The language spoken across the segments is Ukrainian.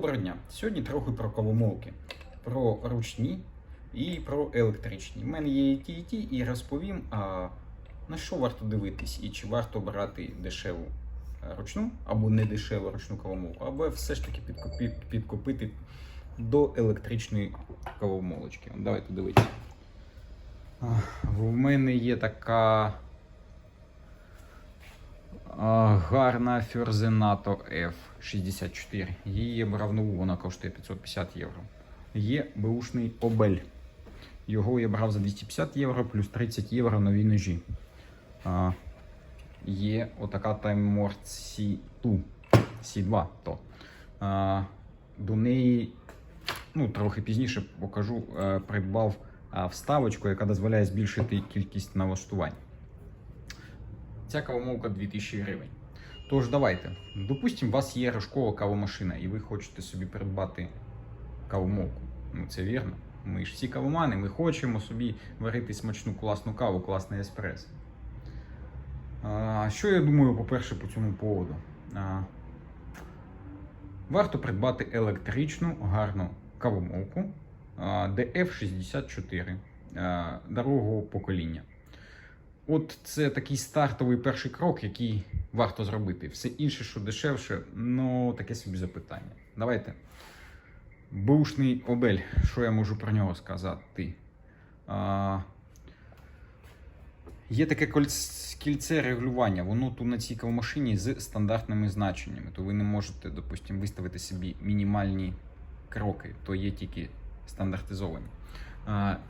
Доброго дня! Сьогодні трохи про кавомолки, про ручні і про електричні. У мене є і і розповім, а, на що варто дивитись, і чи варто брати дешеву е, ручну або не дешеву ручну кавомолку, або все ж таки підкупи, підкупити до електричної кавомолочки. Давайте дивитися. В мене є така гарна Ферзенато F64. Її брав нову, вона коштує 550 євро. Є беушний Обель. Його я брав за 250 євро плюс 30 євро нові ножі. А, є отака Lord C2. C2 то. А, до неї, ну, трохи пізніше покажу, е, придбав а, вставочку, яка дозволяє збільшити кількість налаштувань. Ця кавомолка 2000 гривень. Тож давайте. Допустимо, у вас є рожкова кавомашина, і ви хочете собі придбати кавомолку. Ну, це вірно. Ми ж всі кавомани, ми хочемо собі варити смачну класну каву, класний еспрес. Що я думаю, по-перше, по цьому поводу? А, варто придбати електричну гарну кавомолку а, DF64 а, дорогого покоління. От це такий стартовий перший крок, який варто зробити. Все інше, що дешевше, ну таке собі запитання. Давайте. Бушний обель, що я можу про нього сказати? А, є таке кільце регулювання, воно тут на цій кавомашині з стандартними значеннями. То ви не можете, допустимо, виставити собі мінімальні кроки, то є тільки стандартизовані.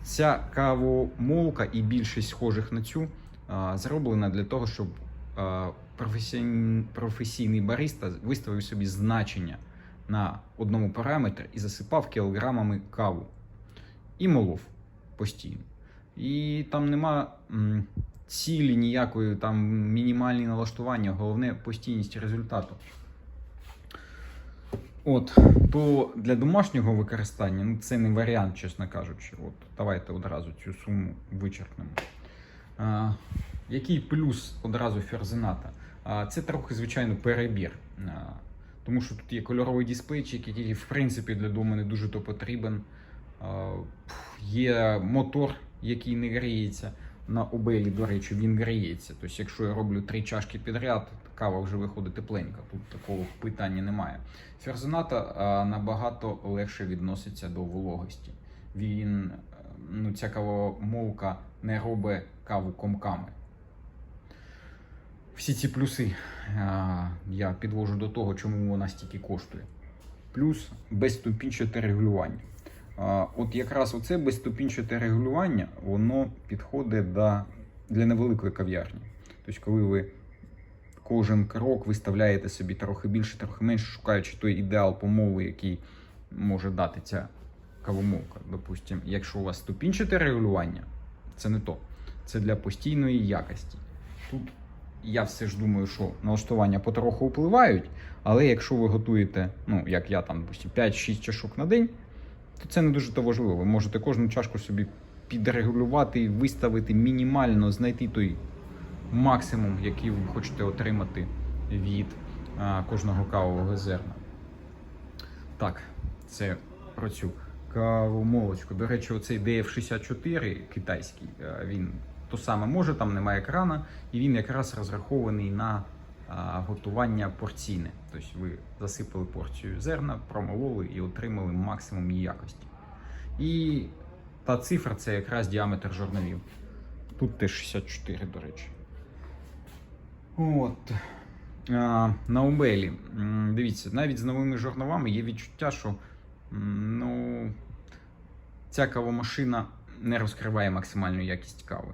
Ця кавомолка і більшість схожих на цю зроблена для того, щоб професійний бариста виставив собі значення на одному параметрі і засипав кілограмами каву і молов постійно. І там нема цілі ніякої, там мінімальні налаштування, головне постійність результату. От, то для домашнього використання ну, це не варіант, чесно кажучи. От, давайте одразу цю суму вичерпнемо. Який плюс одразу ферзената? Це трохи, звичайно, перебір. Тому що тут є кольоровий дисплейчик, який, в принципі, для дому не дуже то потрібен. Є мотор, який не гріється. На обелі, до речі, він гріється. Тобто, якщо я роблю три чашки підряд, кава вже виходить тепленька. Тут такого питання немає. Ферзоната а, набагато легше відноситься до вологості. Він, е, ну, ця кавомолка не робить каву комками. Всі ці плюси а, я підвожу до того, чому вона стільки коштує. Плюс безступінчате регулювання. А, От якраз оце безступінчате регулювання, воно підходить до, для невеликої кав'ярні. Тобто, коли ви кожен крок виставляєте собі трохи більше, трохи менше, шукаючи той ідеал помови, який може дати ця кавомолка. Допустимо, якщо у вас ступінчате регулювання, це не то. Це для постійної якості. Тут я все ж думаю, що налаштування потроху впливають, але якщо ви готуєте, ну як я там, 5-6 чашок на день, то це не дуже то важливо. Ви можете кожну чашку собі підрегулювати, виставити мінімально, знайти той максимум, який ви хочете отримати від а, кожного кавового зерна. Так, це про цю кавомолочку. До речі, оцей DF64 китайський, він то саме може, там немає екрана, і він якраз розрахований на готування порційне. Тобто ви засипали порцію зерна, промололи і отримали максимум якості. І та цифра це якраз діаметр журналів. Тут теж 64, до речі. От. На Умбелі. Дивіться, навіть з новими журналами є відчуття, що ну, ця кавомашина не розкриває максимальну якість кави.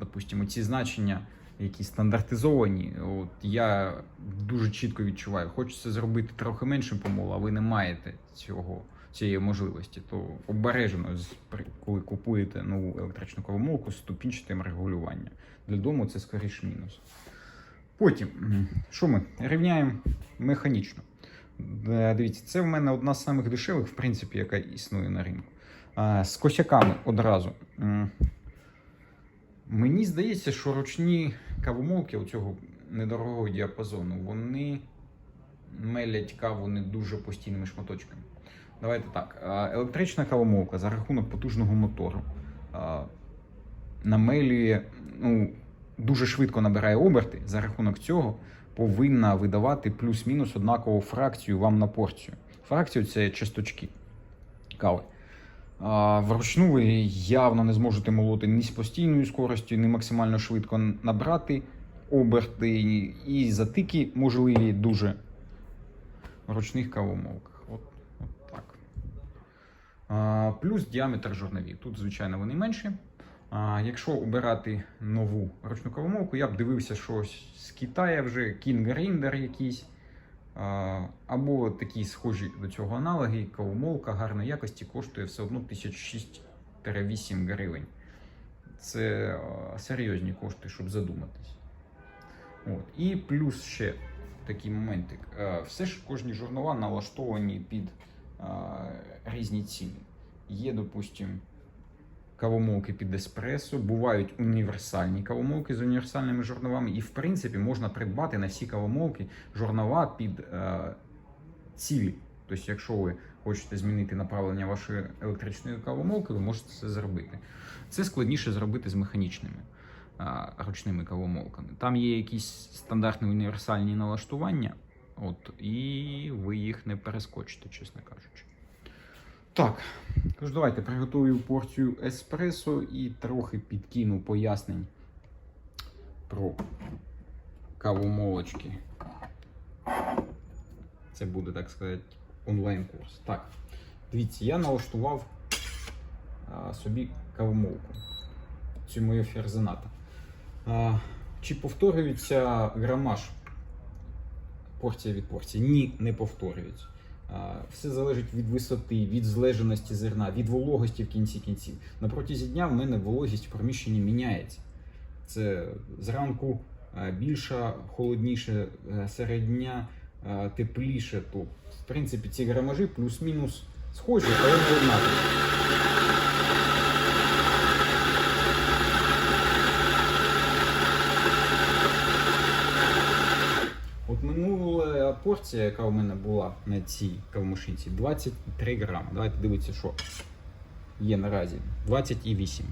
Допустимо, ці значення, які стандартизовані, от я дуже чітко відчуваю. Хочеться зробити трохи менше помолу, а ви не маєте цього, цієї можливості. То обережно, коли купуєте нову електричну кавомолку з ступінчатим регулюванням. Для дому це скоріш мінус. Потім, що ми рівняємо механічно. Е, Дивіться, це в мене одна з самих дешевих, в принципі, яка існує на ринку. З косяками одразу. Мені здається, що ручні кавомолки цього недорогого діапазону, вони мелять каву не дуже постійними шматочками. Давайте так. Електрична кавомолка за рахунок потужного мотору намелює, ну, дуже швидко набирає оберти. За рахунок цього повинна видавати плюс-мінус однакову фракцію вам на порцію. Фракцію це часточки кави. Вручну ви явно не зможете молоти ні з постійною скоростю, ні максимально швидко набрати оберти, і затики можливі дуже в ручних кавомолках. От, от так. А, плюс діаметр жорновів. Тут, звичайно, вони менші. А, якщо обирати нову ручну кавомолку, я б дивився щось з Китаю вже, Grinder якийсь. Або такі схожі до цього аналоги, кавомолка гарної якості коштує все одно 1006-8 гривень. Це серйозні кошти, щоб задуматись. От. І плюс ще такий моментик. Е, Все ж кожні журнала налаштовані під різні ціни. Є, допустимо, кавомолки під еспресо, бувають універсальні кавомолки з універсальними журналами, і в принципі можна придбати на всі кавомолки журнала під е, цілі. Тобто, якщо ви хочете змінити направлення вашої електричної кавомолки, ви можете це зробити. Це складніше зробити з механічними а, ручними кавомолками. Там є якісь стандартні універсальні налаштування, от, і ви їх не перескочите, чесно кажучи. Так, тож давайте приготую порцію еспресо і трохи підкину пояснень про кавомолочки. Це буде, так сказати, онлайн-курс. Так, дивіться, я налаштував собі кавомолку. Цю мою ферзената. Чи повторюється грамаж порція від порції? Ні, не повторюється. Все залежить від висоти, від злеженості зерна, від вологості в кінці кінців. На протязі дня в мене вологість в приміщенні міняється. Це зранку е, більша, холодніше, середня серед дня е, тепліше. То, в принципі, ці грамажі плюс-мінус схожі, але однакові. От минула порція, яка у мене була на цій кавомашинці, 23 грами. Давайте дивитися, що є наразі. 28.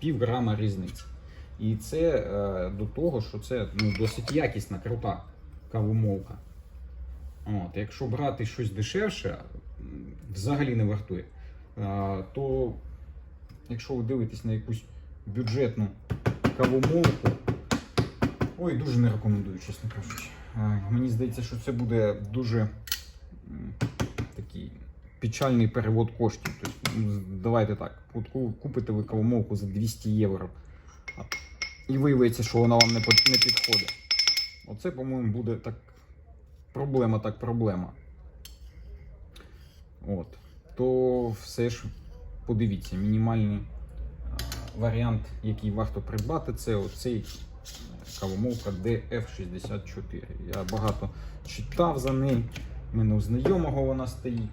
Пів грама різниці. І це е, до того, що це ну, досить якісна, крута кавомолка. От, якщо брати щось дешевше, взагалі не вартує. Е, то якщо ви дивитесь на якусь бюджетну кавомолку, ой, дуже не рекомендую, чесно кажучи. Е, Мені здається, що це буде дуже такий печальний перевод коштів. Тобто, давайте так, купите ви кавомолку за 200 євро, і виявиться, що вона вам не, підходить. Оце, по-моєму, буде так проблема, так проблема. От. То все ж подивіться, мінімальний е, варіант, який варто придбати, це оцей кавомолка DF64. Я багато читав за неї. У мене у знайомого вона стоїть.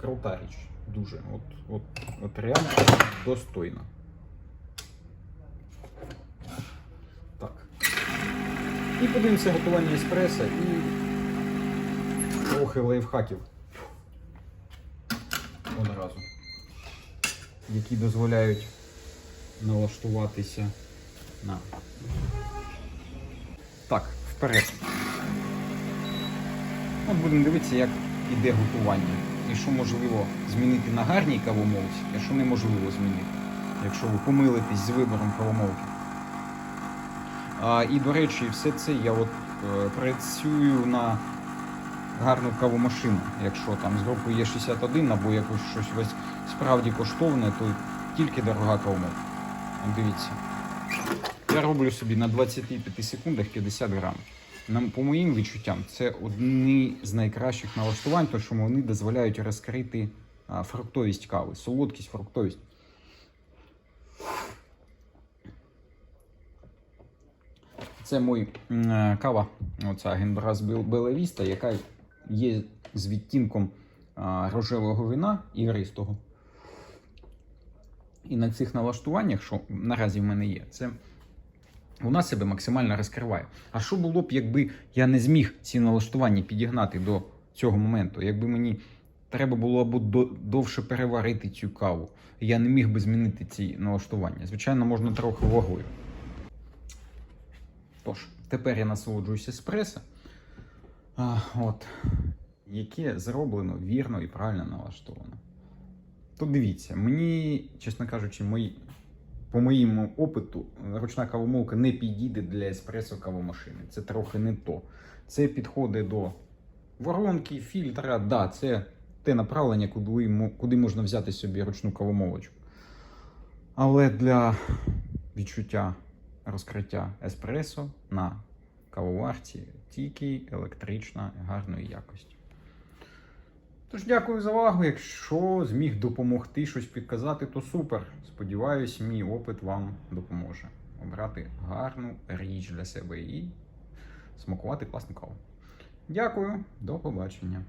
Крута річ. Дуже. От, от, от реально достойна. Так. І подивимося готування еспресо і трохи лайфхаків. Одразу. Які дозволяють налаштуватися на так, вперед. От будемо дивитися, як іде готування. І що можливо змінити на гарній кавомолці, а що неможливо змінити, якщо ви помилитесь з вибором кавомолки. А, і, до речі, все це я от е, працюю на гарну кавомашину. Якщо там з групою є 61 або якось щось справді коштовне, то тільки дорога кавомолка. Дивіться. Я роблю собі на 25 секундах 50 грам. Нам, по моїм відчуттям, це одні з найкращих налаштувань, тому що вони дозволяють розкрити фруктовість кави, солодкість, фруктовість. Це мой е, кава, оця Генбрас Белевіста, яка є з відтінком рожевого вина ігристого. І на цих налаштуваннях, що наразі в мене є, це вона себе максимально розкриває. А що було б, якби я не зміг ці налаштування підігнати до цього моменту? Якби мені треба було або довше переварити цю каву, я не міг би змінити ці налаштування. Звичайно, можна трохи вагою. Тож, тепер я насолоджуюся еспресо, а, от, яке зроблено вірно і правильно налаштовано. То дивіться, мені, чесно кажучи, мої, по моєму опиту, ручна кавомолка не підійде для еспресо кавомашини. Це трохи не то. Це підходить до воронки, фільтра. Да, це те направлення, куди, куди можна взяти собі ручну кавомолочку. Але для відчуття розкриття еспресо на кавоварці тільки електрична гарної якості. Тож дякую за увагу. Якщо зміг допомогти щось підказати, то супер. Сподіваюсь, мій опит вам допоможе обрати гарну річ для себе і смакувати класну каву. Дякую, до побачення.